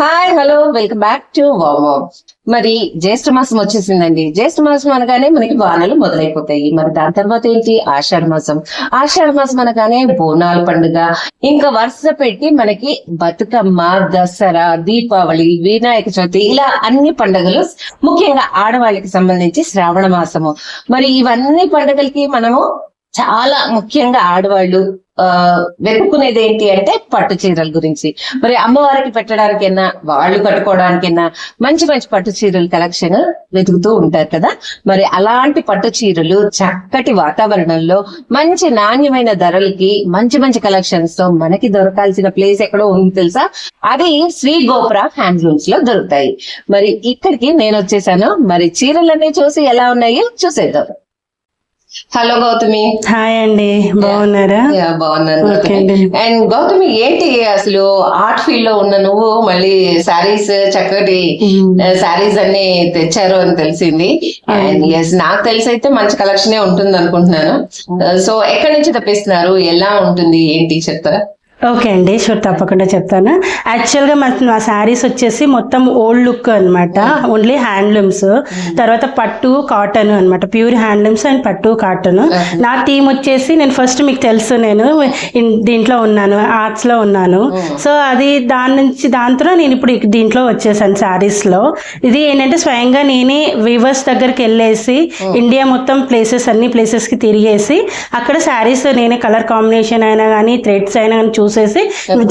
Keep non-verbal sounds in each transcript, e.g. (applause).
Hi hello welcome back to వామో మరి జ్యేష్ఠ మాసం వచ్చేసిందండి. జ్యేష్ఠ మాసం అనగానే మనకి వానలు మొదలైపోతాయి. మరి దాని తర్వాత ఏంటి? ఆషాఢ మాసం. ఆషాఢ మాసం అనగానే బోనాల పండుగ. ఇంకా వరుస పెట్టి మనకి బతుకమ్మ దసరా దీపావళి వినాయక చవితి ఇలా అన్ని పండుగలు ముఖ్యంగా ఆడవాళ్ళకి సంబంధించి శ్రావణ మాసము. మరి ఇవన్నీ పండుగలకి మనము చాలా ముఖ్యంగా ఆడవాళ్ళు ఆ వెతుక్కునేది ఏంటి అంటే పట్టు చీరల గురించి. మరి అమ్మవారికి పెట్టడానికైనా వాళ్ళు కట్టుకోవడానికైనా మంచి మంచి పట్టు చీరల కలెక్షన్ వెతుకుతూ ఉంటారు కదా. మరి అలాంటి పట్టు చీరలు చక్కటి వాతావరణంలో మంచి నాణ్యమైన ధరలకి మంచి మంచి కలెక్షన్స్తో మనకి దొరకాల్సిన ప్లేస్ ఎక్కడో ఉంది తెలుసా? అది శ్రీ గోపుర హ్యాండ్లూమ్స్లో దొరుకుతాయి. మరి ఇక్కడికి నేను వచ్చేసాను. మరి చీరలన్నీ చూసి ఎలా ఉన్నాయో? చూసేద్దాం. హలో గౌతమి. హాయ్ అండి బాగున్నారా? యా, బాగున్నాను. అండి. గౌతమి ఏంటి అసలు ఆర్ట్ ఫీల్డ్లో ఉన్న నువ్వు? మళ్ళీ సారీస్ చక్కటి సారీస్ అన్ని తెచ్చారు అని తెలిసింది. అండ్ ఎస్ నాకు తెలిసి అయితే మంచి కలెక్షన్ ఉంటుంది అనుకుంటున్నాను సో ఎక్కడి నుంచి తెప్పిస్తున్నారు? ఎలా ఉంటుంది? ఏంటి చెప్తారా? ఓకే అండి షూర్ తప్పకుండా చెప్తాను. యాక్చువల్గా మా మా శారీస్ వచ్చేసి మొత్తం ఓల్డ్ లుక్ అన్నమాట. ఓన్లీ హ్యాండ్లూమ్స్ తర్వాత పట్టు కాటన్ అన్నమాట. ప్యూర్ హ్యాండ్లూమ్స్ అండ్ పట్టు కాటన్ నా టీం వచ్చేసి నేను ఫస్ట్ మీకు తెలుసు నేను దీంట్లో ఉన్నాను ఆర్ట్స్లో ఉన్నాను. సో అది దాని నుంచి దాంతో నేను ఇప్పుడు దీంట్లో వచ్చేసాను శారీస్లో. ఇది ఏంటంటే స్వయంగా నేనే వీవర్స్ దగ్గరికి వెళ్ళేసి ఇండియా మొత్తం ప్లేసెస్ అన్ని ప్లేసెస్కి తిరిగేసి అక్కడ శారీస్ నేనే కలర్ కాంబినేషన్ అయినా కానీ థ్రెడ్స్ అయినా కానీ చూసేసి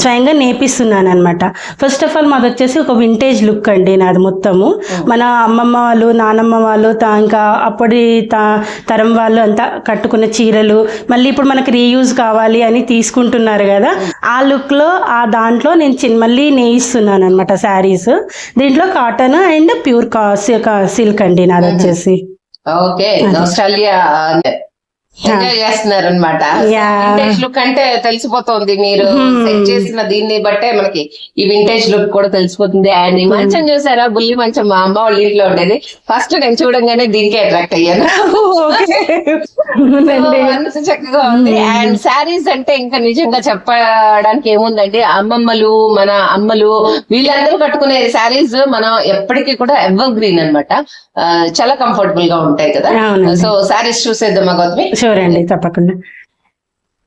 స్వయంగా నేర్పిస్తున్నాను అనమాట ఫస్ట్ ఆఫ్ ఆల్ మాది వచ్చేసి ఒక వింటేజ్ లుక్ అండి నాది మొత్తము. మన అమ్మమ్మ వాళ్ళు నానమ్మ వాళ్ళు ఇంకా అప్పటి తరం వాళ్ళు అంతా కట్టుకున్న చీరలు మళ్ళీ ఇప్పుడు మనకి రీయూజ్ కావాలి అని తీసుకుంటున్నారు కదా. ఆ లుక్లో ఆ దాంట్లో నేను చిన్న మళ్ళీ నేయిస్తున్నాను అనమాట శారీస్ దీంట్లో కాటన్ అండ్ ప్యూర్ సిల్క్ అండి నాది వచ్చేసి ఓకే ఎంజాయ్ చేస్తున్నారు అనమాట. వింటేజ్ లుక్ అంటే తెలిసిపోతుంది మీరు సెట్ చేసిన దీన్ని బట్టే మనకి ఈ వింటేజ్ లుక్ కూడా తెలిసిపోతుంది. అండ్ ఈ మంచం చూసారా? బుల్లి మంచం మా అమ్మ వాళ్ళ ఇంట్లో ఉండేది. ఫస్ట్ నేను చూడంగానే దీనికే అట్రాక్ట్ అయ్యాను. (laughs) (laughs) అంత చక్కగా ఉంది. అండ్ శారీస్ అంటే ఇంకా నిజంగా చెప్పడానికి ఏముందండి అమ్మమ్మలు మన అమ్మలు వీళ్ళందరూ కట్టుకునే శారీస్ మనం ఎప్పటికీ కూడా ఎవర్ గ్రీన్ అనమాట చాలా కంఫర్టబుల్గా ఉంటాయి కదా. సో శారీస్ చూసేద్దామా గౌతమి? షూర్ అండి తప్పకుండా.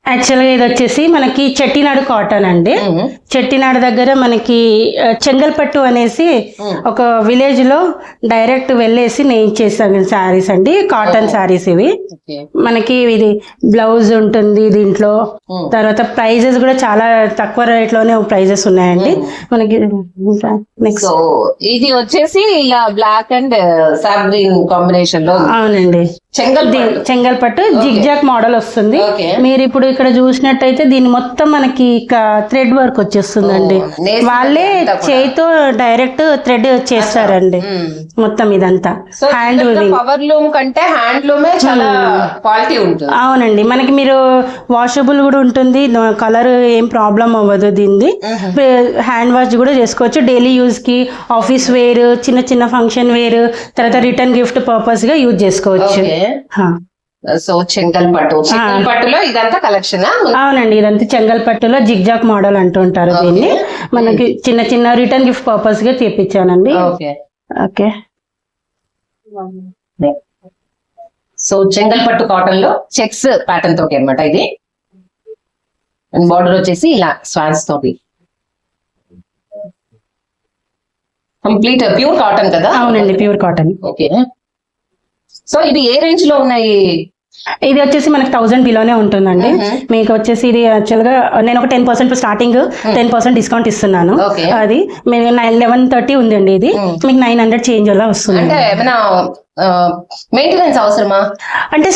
యాక్చువల్గా ఇది వచ్చేసి మనకి చెట్టినాడు కాటన్ అండి. చెట్టినాడు దగ్గర మనకి చెంగల్పట్టు అనేసి ఒక విలేజ్లో డైరెక్ట్ వెళ్ళేసి నేను చేసాను శారీస్ అండి కాటన్ శారీస్ ఇవి. మనకి ఇది బ్లౌజ్ ఉంటుంది దీంట్లో. తర్వాత ప్రైజెస్ కూడా చాలా తక్కువ రేట్లోనే ప్రైజెస్ ఉన్నాయండి. మనకి నెక్స్ట్ ఇది వచ్చేసి ఇలా బ్లాక్ అండ్ కాంబినేషన్లో. అవునండి. చెంగల్ దీ- చెంగల్పట్టు జిగ్జాక్ మోడల్ వస్తుంది. మీరు ఇప్పుడు ఇక్కడ చూసినట్టయితే దీని మొత్తం మనకి థ్రెడ్ వర్క్ వచ్చేస్తుందండి. వాళ్ళే. చేయితో డైరెక్ట్ థ్రెడ్ చేస్తారండి మొత్తం ఇదంతా. హ్యాండ్ వీవింగ్ పవర్ లూమ్ కంటే హ్యాండ్ లూమే చాలా క్వాలిటీ ఉంటుంది. అవునండి. మనకి మీరు వాషబుల్ కూడా ఉంటుంది. కలర్ ఏం ప్రాబ్లం అవ్వదు దీనిది. హ్యాండ్ వాష్ కూడా చేసుకోవచ్చు. డైలీ యూజ్కి ఆఫీస్ వేర్ చిన్న చిన్న ఫంక్షన్ వేర్ తర్వాత రిటర్న్ గిఫ్ట్ పర్పస్గా యూజ్ చేసుకోవచ్చు. సో చెంగల్ పట్టు చెంగల్ పట్టులో ఇదంతా కలెక్షన్? అవునండి ఇదంతా చెంగల్పట్టులో జిగ్జాక్ మోడల్ అంటుంటారు దీన్ని. మనకి చిన్న చిన్న రిటర్న్ గిఫ్ట్ పర్పస్గా తెప్పించానండి ఓకే. సో చెంగల్ పట్టు కాటన్లో చెక్స్ ప్యాటర్న్ తోటి అన్నమాట ఇది. అండ్ బార్డర్ వచ్చేసి ఇలా స్వాన్స్ తోటి. కంప్లీట్ ప్యూర్ కాటన్ కదా? అవునండి ప్యూర్ కాటన్ ఓకే. సో ఇది ఏ రేంజ్లో ఉన్నాయి? ఇది వచ్చేసి మనకి థౌసండ్ బిలోనే ఉంటుందండి. మీకు వచ్చేసి ఇది యాక్చువల్గా నేను ఒక ten percent starting ten percent discount ఇస్తున్నాను. అది మీరు నైన్ లెవెన్ థర్టీ ఉందండి ఇది. మీకు నైన్ హండ్రెడ్ చేంజ్ అలా వస్తుంది మెయింటెనెన్స్ అవసరమా? అంటే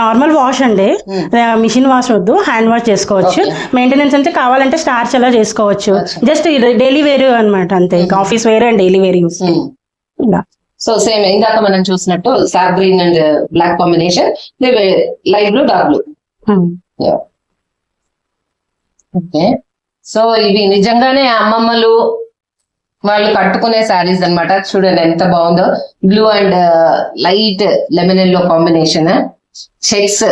నార్మల్ వాష్ అండి. మిషన్ వాష్ వద్దు హ్యాండ్ వాష్ చేసుకోవచ్చు. మెయింటెనెన్స్ అంటే కావాలంటే స్టార్చ్ అలా చేసుకోవచ్చు. జస్ట్ డైలీ వేర్ అన్నమాట అంతే. Office wear and daily wear use ఇలా. సో సేమ్ ఇందాక మనం చూసినట్టు sap green and black combination light blue dark blue. Okay so ఇవి నిజంగానే అమ్మమ్మలు వాళ్ళు కట్టుకునే శారీస్ అన్నమాట. చూడండి ఎంత బాగుందో. Blue and light lemon yellow combination checks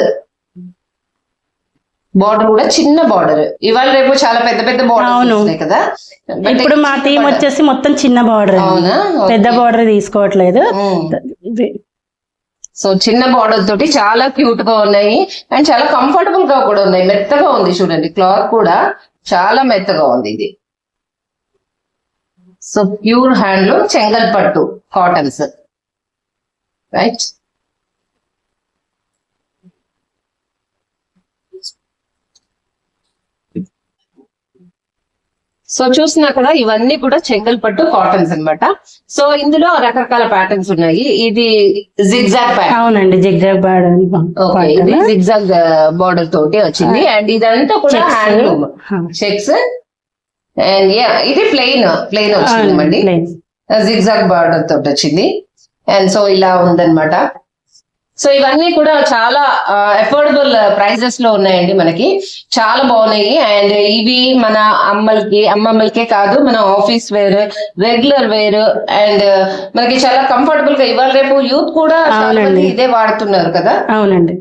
border కూడా చిన్న బార్డర్. ఇవాళ రేపు చాలా పెద్ద పెద్ద బార్డర్ కదా. ఇప్పుడు మా థీమ్. వచ్చేసి మొత్తం చిన్న బార్డర్ అవునా? పెద్ద బార్డర్ తీసుకోవట్లేదు. సో చిన్న బార్డర్ తోటి చాలా క్యూట్గా ఉన్నాయి. అండ్ చాలా కంఫర్టబుల్గా కూడా ఉన్నాయి. మెత్తగా ఉంది చూడండి. క్లాత్ కూడా చాలా మెత్తగా ఉంది ఇది. సో ప్యూర్ హ్యాండ్లూమ్ చెంగల్ పట్టు కాటన్స్. రైట్? సో చూస్తున్నారు కదా ఇవన్నీ కూడా చెంగల్ పట్టు కాటన్స్ అన్నమాట. సో ఇందులో రకరకాల ప్యాటర్న్స్ ఉన్నాయి. ఇది జిగ్జాగ్ ప్యాటర్న్ అవునండి జిగ్జాగ్ బార్డర్ ఓకే ఇది జిగ్జాగ్ బార్డర్ తోటి వచ్చింది. అండ్ ఇదంతా కూడా. హ్యాండ్లూమ్ చెక్స్ అండ్ ఇది ప్లెయిన్ ప్లెయిన్ వచ్చింది జిగ్జాగ్ బార్డర్ తోటి వచ్చింది. అండ్ సో ఇలా ఉందన్నమాట. సో ఇవన్నీ కూడా చాలా అఫోర్డబుల్ ప్రైజెస్లో ఉన్నాయండి మనకి. చాలా బాగున్నాయి. అండ్ ఇవి మన అమ్మలకి అమ్మమ్మలకే కాదు మన office wear regular wear. And మనకి చాలా కంఫర్టబుల్గా ఇవాళ రేపు యూత్ కూడా. ఇదే వాడుతున్నారు కదా. అవునండి.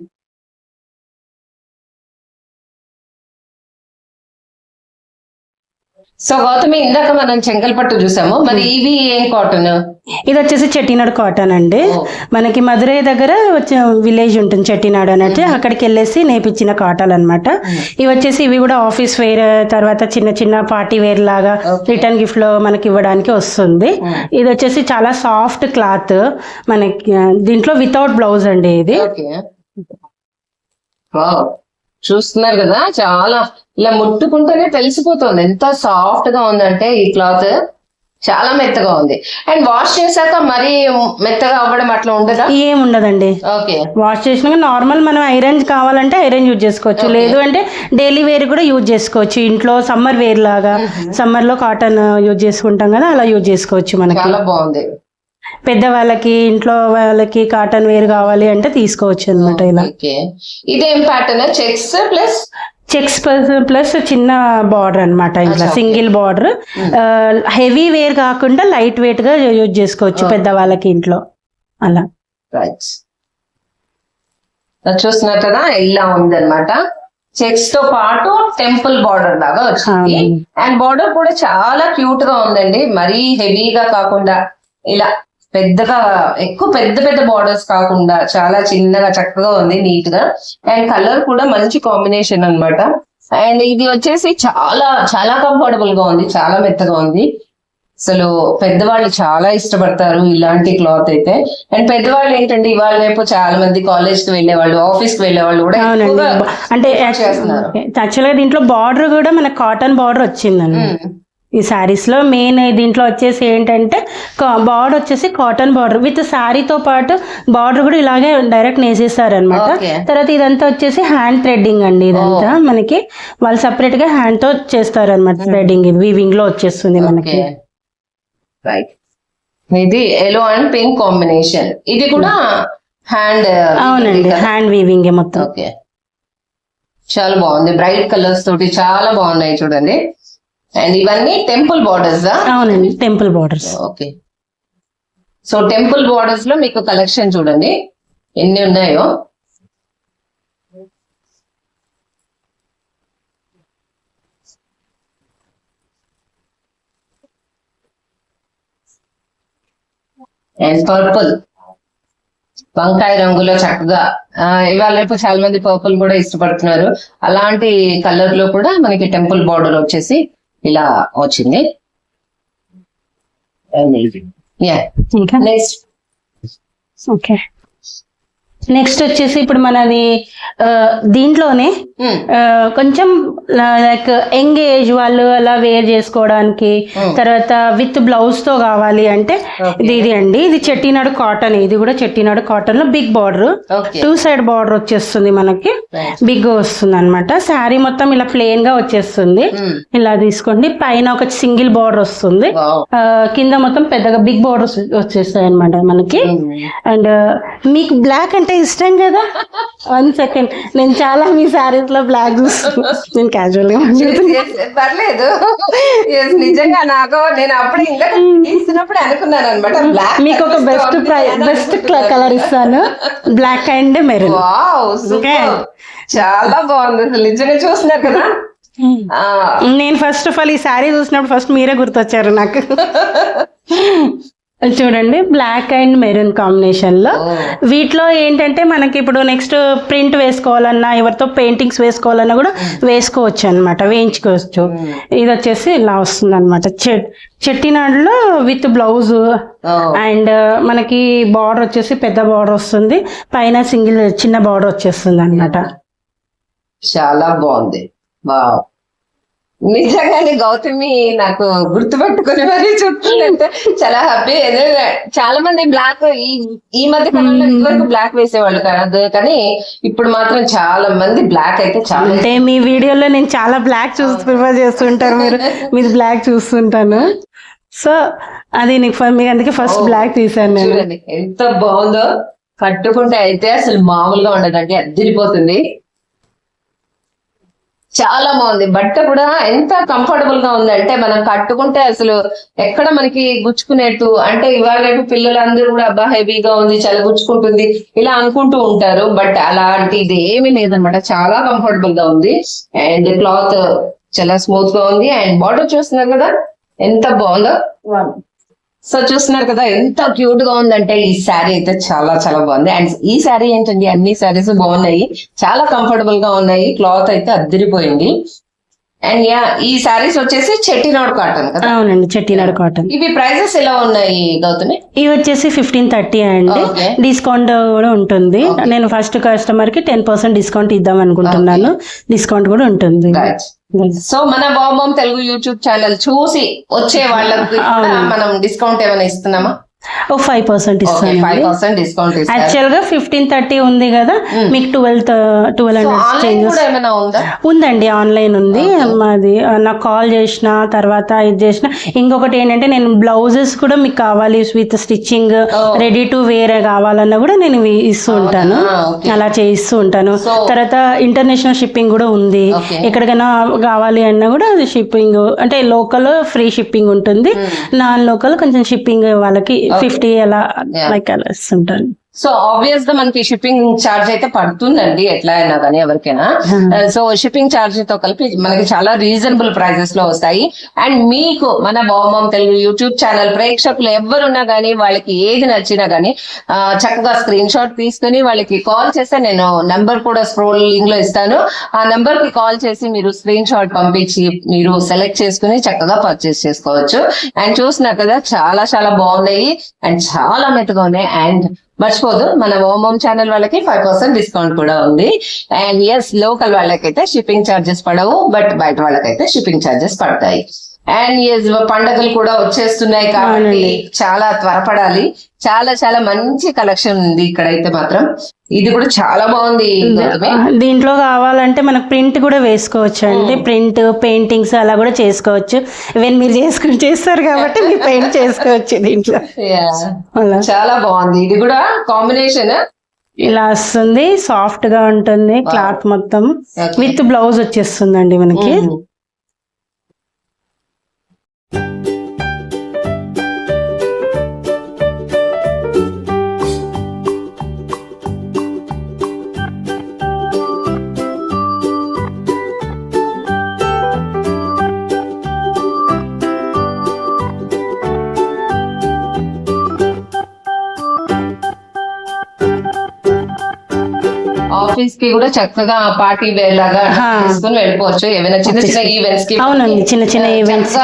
సో గౌతమి ఇందాక మనం చెంగల్పట్టు చూసాము. మరి ఇవి ఏం కాటన్? ఇది వచ్చేసి చెట్టినాడు కాటన్ అండి. మనకి మధురై దగ్గర వచ్చే విలేజ్ ఉంటుంది చెట్టినాడు అన్నట్టు. అక్కడికి వెళ్ళేసి నేర్పించిన కాటన్ అన్నమాట. ఇవి వచ్చేసి ఇవి కూడా ఆఫీస్ వేర్ తర్వాత చిన్న చిన్న పార్టీ వేర్ లాగా. రిటర్న్ గిఫ్ట్లో మనకి ఇవ్వడానికి వస్తుంది. ఇది వచ్చేసి చాలా సాఫ్ట్ క్లాత్. మనకి దీంట్లో వితౌట్ బ్లౌజ్ అండి ఇది. చూస్తున్నారు కదా చాలా ఇలా ముట్టుకుంటేనే తెలిసిపోతుంది. ఎంత సాఫ్ట్గా ఉందంటే ఈ క్లాత్ చాలా మెత్తగా ఉంది. అండ్ వాష్ చేశాక మరీ మెత్తగా అవ్వడం అట్లా ఉండదా? ఏం ఉండదండి ఓకే వాష్ చేసినాక నార్మల్ మనం ఐరన్ కావాలంటే ఐరన్ యూజ్ చేసుకోవచ్చు. లేదు అంటే డైలీ వేర్ కూడా యూజ్ చేసుకోవచ్చు. ఇంట్లో సమ్మర్ వేర్ లాగా సమ్మర్లో కాటన్ యూజ్ చేసుకుంటాం కదా అలా యూజ్ చేసుకోవచ్చు మనకి. చాలా బాగుంది. పెద్దవాళ్ళకి ఇంట్లో వాళ్ళకి కాటన్ వేర్ కావాలి అంటే తీసుకోవచ్చు అనమాట ఇలా. ఇదేం pattern checks plus checks plus చిన్న బార్డర్ అన్నమాట ఇట్లా సింగిల్ బార్డర్ హెవీ వేర్ కాకుండా లైట్ వెయిట్గా యూజ్ చేసుకోవచ్చు పెద్దవాళ్ళకి ఇంట్లో అలా. రైట్ చూస్తున్నారు కదా ఇలా ఉందన్నమాట. చెక్స్తో పాటు టెంపుల్ బార్డర్ లాగా వచ్చింది. అండ్ బార్డర్ కూడా చాలా క్యూట్గా ఉందండి. మరీ హెవీగా కాకుండా ఇలా పెద్దగా ఎక్కువ పెద్ద పెద్ద బార్డర్స్ కాకుండా చాలా చిన్నగా చక్కగా ఉంది నీట్గా అండ్ కలర్ కూడా మంచి కాంబినేషన్ అన్నమాట. అండ్ ఇది వచ్చేసి చాలా చాలా కంఫర్టబుల్గా ఉంది చాలా మెత్తగా ఉంది. అసలు పెద్దవాళ్ళు చాలా ఇష్టపడతారు ఇలాంటి క్లాత్ అయితే. అండ్ పెద్దవాళ్ళు ఏంటంటే ఇవాళ రేపు చాలా మంది కాలేజ్కి వెళ్ళే వాళ్ళు ఆఫీస్కి వెళ్ళే వాళ్ళు కూడా అంటే. యాక్చువల్గా దీంట్లో బార్డర్ కూడా మనకి కాటన్ బార్డర్ వచ్చిందండి. ఉమ్. ఈ శారీస్లో మెయిన్ దీంట్లో వచ్చేసి ఏంటంటే బార్డర్ వచ్చేసి కాటన్ బార్డర్ విత్ శారీతో పాటు బార్డర్ కూడా ఇలాగే డైరెక్ట్ నేసేస్తారు అనమాట. తర్వాత ఇదంతా వచ్చేసి హ్యాండ్ థ్రెడ్డింగ్ అండి ఇదంతా మనకి. వాళ్ళు సపరేట్గా హ్యాండ్తో చేస్తారు అనమాట థ్రెడ్డింగ్ వీవింగ్లో వచ్చేస్తుంది మనకి. రైట్ ఇది ఎల్లో అండ్ పింక్ కాంబినేషన్ ఇది కూడా హ్యాండ్ అవునండి. హ్యాండ్ వీవింగ్ మొత్తం. ఓకే. చాలా బాగుంది. బ్రైట్ కలర్స్ తోటి చాలా బాగున్నాయి చూడండి. అండ్ ఇవన్నీ టెంపుల్ బార్డర్స్ అవునండి టెంపుల్ బార్డర్స్ ఓకే సో టెంపుల్ బార్డర్స్లో మీకు కలెక్షన్ చూడండి. ఎన్ని ఉన్నాయో? అండ్ పర్పుల్ వంకాయ రంగులో చక్కగా ఇవాళ రేపు చాలా మంది పర్పుల్ కూడా ఇష్టపడుతున్నారు. అలాంటి కలర్లో కూడా మనకి టెంపుల్ బార్డర్ వచ్చేసి ఇలా వచ్చింది యా ఇంకా నెక్స్ట్ ఓకే నెక్స్ట్ వచ్చేసి ఇప్పుడు మనది దీంట్లోనే కొంచెం లైక్ యంగ్ ఏజ్ వాళ్ళు అలా వేర్ చేసుకోవడానికి. తర్వాత విత్ బ్లౌజ్తో కావాలి అంటే. ఇది ఇది అండి. ఇది చెట్టినాడు కాటన్ ఇది కూడా చెట్టినాడు కాటన్లో big border. Two side border వచ్చేస్తుంది మనకి. బిగ్ వస్తుంది అనమాట శారీ మొత్తం ఇలా ప్లెయిన్గా వచ్చేస్తుంది. ఇలా తీసుకోండి. పైన ఒక సింగిల్ బార్డర్ వస్తుంది. కింద మొత్తం పెద్దగా బిగ్ బార్డర్స్ వచ్చేస్తాయి అనమాట మనకి అండ్ మీకు బ్లాక్ అంటే అంటే ఇష్టం కదా. వన్ సెకండ్ నేను చాలా మీ శారీస్లో బ్లాక్ చూస్తాను నేను క్యాజువల్గా పర్లేదు. నిజంగా నాకు నేను అప్పుడే ఇందాక తీసినప్పుడు అనుకున్నాను అనమాట బ్లాక్ మీకు ఒక బెస్ట్ బెస్ట్ కలర్ ఇస్తాను. Black and maroon. చాలా బాగుంది అసలు. నిజంగా చూస్తున్నారు కదా. ఆ, నేను ఫస్ట్ ఆఫ్ ఆల్ ఈ శారీ చూసినప్పుడు ఫస్ట్ మీరే గుర్తొచ్చారు నాకు. (laughs) చూడండి బ్లాక్ అండ్ మెరూన్ కాంబినేషన్లో. ఓ. వీటిలో ఏంటంటే మనకి ఇప్పుడు నెక్స్ట్ ప్రింట్ వేసుకోవాలన్నా ఎవరితో పెయింటింగ్స్ వేసుకోవాలన్నా కూడా వేసుకోవచ్చు అనమాట వేయించుకోవచ్చు. ఇది వచ్చేసి ఇలా వస్తుంది అనమాట చెట్టినాడులో విత్ బ్లౌజ్. అండ్ మనకి బార్డర్ వచ్చేసి పెద్ద బార్డర్ వస్తుంది. పైన సింగిల్ చిన్న బార్డర్ వచ్చేస్తుంది అనమాట చాలా బాగుంది. నిజంగానే గౌతమి నాకు గుర్తుపెట్టుకుని మరీ చెప్తుందంటే చాలా హ్యాపీ చాలా మంది బ్లాక్ ఈ ఈ మధ్య కాలంలో ఇదివరకు బ్లాక్ వేసేవాళ్ళు కాదు కానీ ఇప్పుడు మాత్రం చాలా మంది బ్లాక్ అయితే చాలా అంటే మీ వీడియోలో నేను చాలా బ్లాక్ చూసి ప్రిఫర్ చేస్తుంటారు మీరు. మీది బ్లాక్ చూస్తుంటాను. సో అది నీకు మీకు అందుకే ఫస్ట్ బ్లాక్ తీసాను నేను. ఎంత బాగుందో. కట్టుకుంటే అయితే అసలు మామూలుగా ఉండదండి అద్దరిపోతుంది. చాలా బాగుంది. బట్ట కూడా ఎంత కంఫర్టబుల్గా ఉందంటే మనం కట్టుకుంటే అసలు ఎక్కడ మనకి గుచ్చుకునేట్టు అంటే ఇవాళ రేపు పిల్లలందరూ కూడా అబ్బా హెవీగా ఉంది చాలా గుచ్చుకుంటుంది ఇలా అనుకుంటూ ఉంటారు. బట్ అలాంటి ఇది ఏమీ లేదనమాట. చాలా కంఫర్టబుల్గా ఉంది. అండ్ క్లాత్ చాలా స్మూత్గా ఉంది. అండ్ బార్డర్ చూస్తున్నారు కదా? ఎంత బాగుందో? సో చూస్తున్నారు కదా ఎంత క్యూట్గా ఉందంటే ఈ శారీ అయితే చాలా చాలా బాగుంది. అండ్ ఈ శారీ ఏంటండి? అన్ని శారీస్ బాగున్నాయి. చాలా కంఫర్టబుల్గా ఉన్నాయి. క్లాత్ అయితే అద్దరిపోయింది. అండ్ యా ఈ శారీస్ వచ్చేసి చెట్టినాడు కాటన్ కదా? అవునండి చెట్టినాడు కాటన్ ఇవి ప్రైజెస్ ఎలా ఉన్నాయి గౌతమి? ఇవి వచ్చేసి ఫిఫ్టీన్ థర్టీ అండి. డిస్కౌంట్ కూడా ఉంటుంది. నేను ఫస్ట్ కస్టమర్కి టెన్ పర్సెంట్ డిస్కౌంట్ ఇద్దాం అనుకుంటున్నాను. డిస్కౌంట్ కూడా ఉంటుంది. సో మన బాంబం తెలుగు యూట్యూబ్ ఛానల్ చూసి వచ్చే వాళ్ళకి మనం డిస్కౌంట్ ఏమైనా ఇస్తున్నామా? ఓ ఫైవ్ పర్సెంట్ ఇస్తాను. డిస్కౌంట్ యాక్చువల్గా ఫిఫ్టీన్ థర్టీ ఉంది కదా మీకు twelfth twelve so hundred changes ఉందండి ఆన్లైన్ ఉంది. మాది నాకు కాల్ చేసిన తర్వాత ఇది చేసిన. ఇంకొకటి ఏంటంటే నేను బ్లౌజెస్ కూడా మీకు కావాలి with stitching. Ready to wear కావాలన్నా కూడా నేను ఇస్తూ ఉంటాను? Okay. అలా చేయిస్తూ ఉంటాను. తర్వాత ఇంటర్నేషనల్ షిప్పింగ్ కూడా ఉంది. ఎక్కడికైనా కావాలి అన్నా కూడా అది షిప్పింగ్ అంటే లోకల్ ఫ్రీ షిప్పింగ్ ఉంటుంది. నాన్ లోకల్ కొంచెం షిప్పింగ్ వాళ్ళకి ఫిఫ్టీ అలా Yeah. లైక్ అలా ఇస్తుంటాను సో ఆబ్వియస్గా మనకి షిప్పింగ్ ఛార్జ్ అయితే పడుతుందండి ఎట్లా అయినా కానీ ఎవరికైనా సో షిప్పింగ్ ఛార్జ్తో కలిపి మనకి చాలా రీజనబుల్ ప్రైజెస్లో వస్తాయి. అండ్ మీకు మన బామం తెలుగు యూట్యూబ్ ఛానల్ ప్రేక్షకులు ఎవరున్నా కానీ వాళ్ళకి ఏది నచ్చినా కానీ చక్కగా స్క్రీన్ షాట్ తీసుకుని వాళ్ళకి కాల్ చేస్తే నేను నెంబర్ కూడా స్క్రోలింగ్లో ఇస్తాను. ఆ నెంబర్కి కాల్ చేసి మీరు స్క్రీన్ షాట్ పంపించి మీరు సెలెక్ట్ చేసుకుని చక్కగా పర్చేస్ చేసుకోవచ్చు. అండ్ చూస్తున్నారు కదా చాలా చాలా బాగున్నాయి. అండ్ చాలా మెత్తగా ఉన్నాయి. అండ్ మర్చిపోదు. మన ఓమోమ్ ఛానల్ వాళ్ళకి ఫైవ్ పర్సెంట్ డిస్కౌంట్ కూడా ఉంది. అండ్ ఎస్ లోకల్ వాళ్ళకైతే షిప్పింగ్ ఛార్జెస్ పడవు బట్ బయట వాళ్ళకైతే షిప్పింగ్ ఛార్జెస్ పడతాయి. అండ్ పండగలు కూడా వచ్చేస్తున్నాయి కాబట్టి చాలా త్వరపడాలి. చాలా చాలా మంచి కలెక్షన్ ఉంది ఇక్కడైతే మాత్రం. ఇది కూడా చాలా బాగుంది. దీంట్లో కావాలంటే మనకు ప్రింట్ కూడా వేసుకోవచ్చు అండి ప్రింట్ పెయింటింగ్స్ అలా కూడా చేసుకోవచ్చు. ఈవెన్ మీరు చేసుకుని చేస్తారు కాబట్టి మీరు పెయింట్ చేసుకోవచ్చు దీంట్లో. చాలా బాగుంది. ఇది కూడా కాంబినేషన్. ఇలా వస్తుంది. సాఫ్ట్గా ఉంటుంది. క్లాత్ మొత్తం. విత్ బ్లౌజ్ వచ్చేస్తుందండి మనకి. ఆఫీస్కి కూడా చక్కగా పార్టీ వేర్ లాగా. తీసుకుని వెళ్ళిపోవచ్చు. ఏమైనా చిన్న చిన్న ఈవెంట్స్కి. అవునండి చిన్న చిన్న ఈవెంట్స్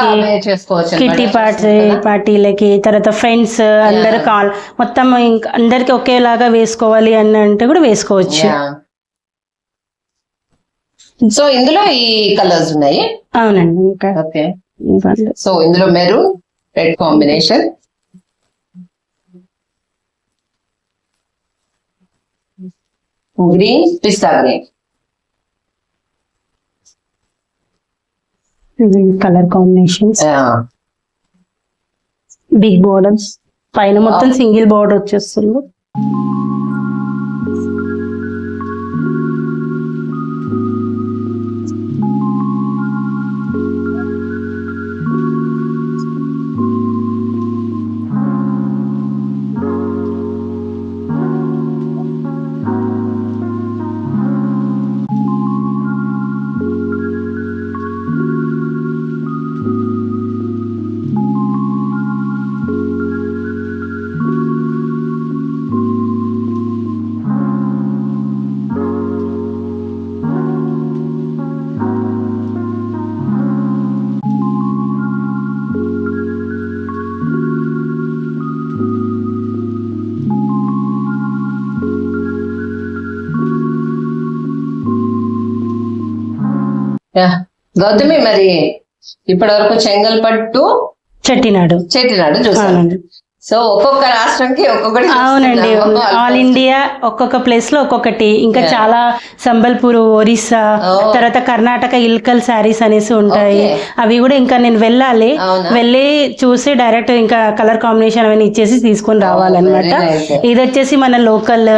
చేసుకోవచ్చు కిట్టి. పార్టీ పార్టీలకి తర్వాత ఫ్రెండ్స్ అందరు కాల్ మొత్తం ఇంకా అందరికి ఒకేలాగా వేసుకోవాలి అని అంటే కూడా వేసుకోవచ్చు. సో ఇందులో ఈ కలర్స్ ఉన్నాయి? అవునండి ఓకే. సో ఇందులో మెరూన్ రెడ్ కాంబినేషన్ గ్రీన్ పిస్తా green colour combinations big borders పైన మొత్తం సింగిల్ బోర్డర్ వచ్చేస్తుంది. గౌతమి మరి ఇప్పటి వరకు చెంగల్పట్టు చెట్టినాడు. చెట్టినాడు చూసాను. సో ఒక్కొక్క రాష్ట్రంకి ఒక్కొక్కటి అవునండి. ఆల్ ఇండియా ఒక్కొక్క ప్లేస్లో ఒక్కొక్కటి ఇంకా చాలా సంబల్పూర్ ఒరిస్సా. తర్వాత కర్ణాటక ఇల్కల్ శారీస్ అనేసి ఉంటాయి. అవి కూడా ఇంకా నేను వెళ్ళాలి? వెళ్ళి చూసి డైరెక్ట్ ఇంకా కలర్ కాంబినేషన్ అవన్నీ ఇచ్చేసి తీసుకొని రావాలన్నమాట. ఇది వచ్చేసి మన లోకల్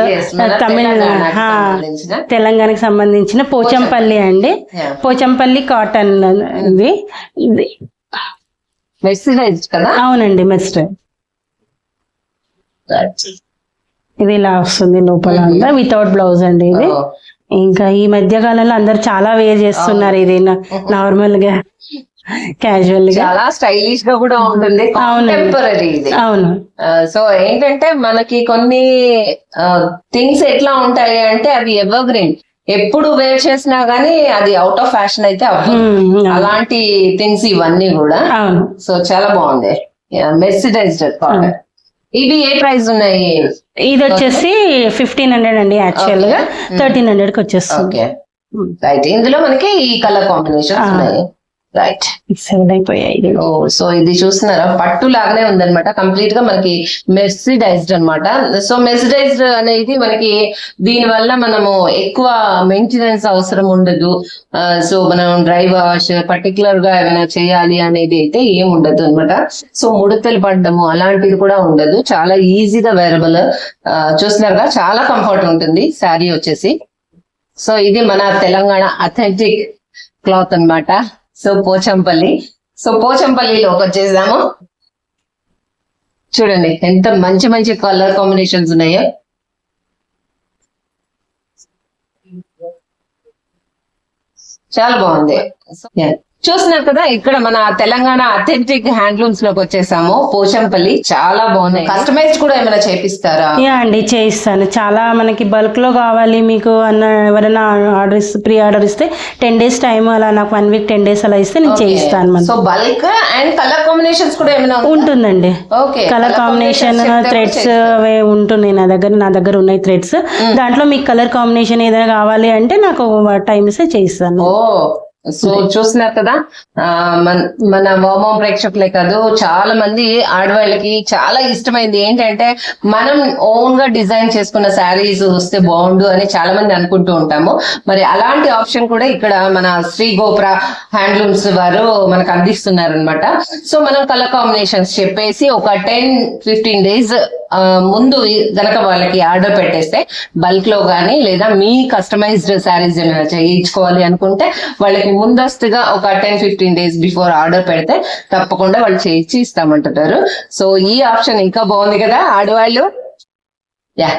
తమిళ తెలంగాణకి సంబంధించిన. పోచంపల్లి అండి. పోచంపల్లి కాటన్ ఇది అవునండి మెస్ట్ ఇది ఇలా వస్తుంది లోపల అంతా వితౌట్ బ్లౌజ్ అండి ఇది. Oh. ఇంకా ఈ మధ్య కాలంలో అందరు చాలా వేర్ చేస్తున్నారు ఇది నార్మల్గా క్యాజువల్గా. చాలా స్టైలిష్గా కూడా ఉంటుంది. టెంపరీ ఇది. అవును. సో ఏంటంటే మనకి కొన్ని థింగ్స్ ఎట్లా ఉంటాయి అంటే అవి ఎవర్ గ్రీన్ ఎప్పుడు వేర్ చేసినా గానీ అది అవుట్ ఆఫ్ ఫ్యాషన్ అయితే అవ్వదు. అలాంటి థింగ్స్ ఇవన్నీ కూడా. అవును. సో చాలా బాగుంది. మెర్సిడైజ్డ్ కాటన్ ఇవి ఏ ప్రైస్ ఉన్నాయి? ఇది వచ్చేసి ఫిఫ్టీన్ హండ్రెడ్ అండి యాక్చువల్గా. థర్టీన్ హండ్రెడ్కి వచ్చేస్తుంది రైట్. ఇందులో మనకి ఈ కలర్ కాంబినేషన్. ఉన్నాయి. రైట్ సెల్ అయిపోయాయి. ఓ సో ఇది చూస్తున్నారా? పట్టు లాగానే ఉందన్నమాట. కంప్లీట్గా మనకి మెర్సిడైజ్డ్ అన్నమాట. సో మెర్సిడైజ్డ్ అనేది మనకి దీని వల్ల మనము ఎక్కువ మెయింటెనెన్స్ అవసరం ఉండదు. సో మనం డ్రై వాష్ పర్టికులర్గా ఏమైనా చేయాలి అనేది అయితే ఏం ఉండదు అనమాట సో ముడతలు పడ్డము అలాంటిది కూడా ఉండదు. చాలా ఈజీగా వేరబుల్ చూస్తున్నారుగా చాలా కంఫర్ట్ ఉంటుంది శారీ వచ్చేసి. సో ఇది మన తెలంగాణ అథెంటిక్ క్లాత్ అన్నమాట. సో పోచంపల్లి. సో పోచంపల్లిలోకి వచ్చేసాము చూడండి ఎంత మంచి మంచి కలర్ కాంబినేషన్స్ ఉన్నాయో. చాలా బాగుంది. చూస్తున్నారు కదా ఇక్కడ మన తెలంగాణ అథెంటిక్ హ్యాండ్లూమ్స్లోకి వచ్చేసాము. పోచంపల్లి చాలా బాగున్నాయి. కస్టమైజ్ కూడా ఏమైనా చేపిస్తారా? యా అండి చేయిస్తాను. చాలా మనకి బల్క్లో కావాలి మీకు అన్న ఎవరైనా ఆర్డర్ ఇస్తే ప్రీ ఆర్డర్ ఇస్తే టెన్ డేస్ టైం అలా నాకు వన్ వీక్ టెన్ డేస్ అలా ఇస్తే నేను చేయిస్తాను మన so bulk and colour combinations కూడా ఏమైనా ఉంటుందండి. ఓకే కలర్ కాంబినేషన్ థ్రెడ్స్ ఉంటున్నాయి నా దగ్గర నా దగ్గర ఉన్నాయి థ్రెడ్స్ దాంట్లో మీకు కలర్ కాంబినేషన్ ఏదైనా కావాలి అంటే నాకు టైం ఇస్తే చేయిస్తాను. ఓ సో చూస్తున్నారు కదా ఆ, మన మన వామం ప్రేక్షకులే కాదు చాలా మంది ఆడవాళ్ళకి చాలా ఇష్టమైంది. ఏంటంటే మనం ఓన్గా డిజైన్ చేసుకున్న శారీస్ వస్తే బాగుండు అని చాలా మంది అనుకుంటూ ఉంటాము. మరి అలాంటి ఆప్షన్ కూడా ఇక్కడ మన శ్రీ గోపుర హ్యాండ్లూమ్స్ వారు మనకు అందిస్తున్నారు అనమాట సో మనం కలర్ కాంబినేషన్స్ చెప్పేసి ఒక టెన్ ఫిఫ్టీన్ డేస్ ముందు గనక వాళ్ళకి ఆర్డర్ పెట్టేస్తే బల్క్లో గానీ లేదా మీ కస్టమైజ్డ్ శారీస్ ఏమైనా చేయించుకోవాలి అనుకుంటే వాళ్ళకి ముందస్తుగా ఒక ten fifteen days before order పెడితే తప్పకుండా వాళ్ళు చేయించి ఇస్తామంటున్నారు. సో ఈ ఆప్షన్ ఇంకా బాగుంది కదా ఆడవాళ్ళు? యా